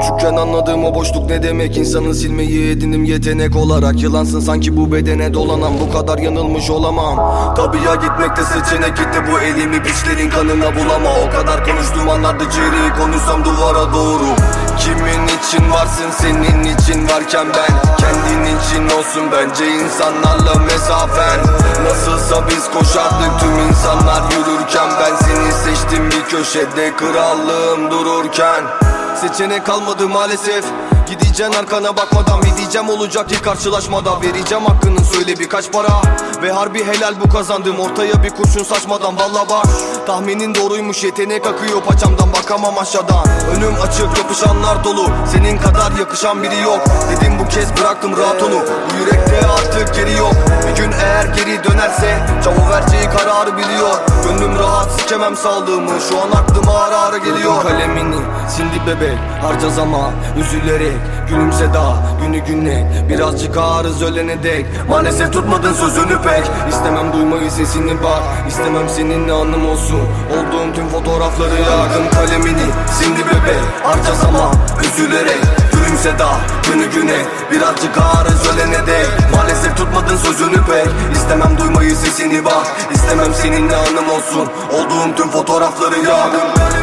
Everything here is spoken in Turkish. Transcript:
Küçükken anladığım o boşluk ne demek? İnsanın silmeyi edinim yetenek olarak. Yılansın sanki bu bedene dolanan Bu kadar yanılmış olamam. Tabii ya gitmekte seçenek gitti. Bu elimi piçlerin kanına bulama. O kadar konuştuğum anlarda ciğeri konuşsam duvara doğru. Kimin için varsın senin için varken ben. Kendin için olsun bence insanlarla mesafen. Nasılsa biz koşardık tüm insanlar yürürken. Ben seni seçtim bir köşede krallığım dururken. Seçenek kalmadı maalesef Gideceksin arkana bakmadan Bir diyeceğim olacak ki karşılaşmada Vereceğim hakkının söyle birkaç para. Ve harbi helal bu kazandığım Ortaya bir kurşun saçmadan valla bak Tahminin doğruymuş yetenek akıyor paçamdan Bakamam aşağıdan. Önüm açık yapışanlar dolu Senin kadar yakışan biri yok. Dedim bu kez bıraktım rahat onu Bu yürekte artık geri yok. Bir gün eğer geri dönerse Çavo vereceği kararı biliyor Gönlüm rahat sikemem sağlığımı Şu an aklıma ara ara geliyor. Kalemini sindi bebek harca zaman Üzülerek. Gülümse daha günü günle Birazcık ağrız ölene dek. Maalesef tutmadın sözünü pek. İstemem duymayı sesini bak. İstemem seninle anım olsun. Olduğum tüm fotoğrafları yakın kalemini. Sindi bebek harca zaman Üzülerek. Gülümse daha günü güne Birazcık ağrız ölene dek sesini bak. İstemem seninle anım olsun. Olduğum tüm fotoğrafları kalemini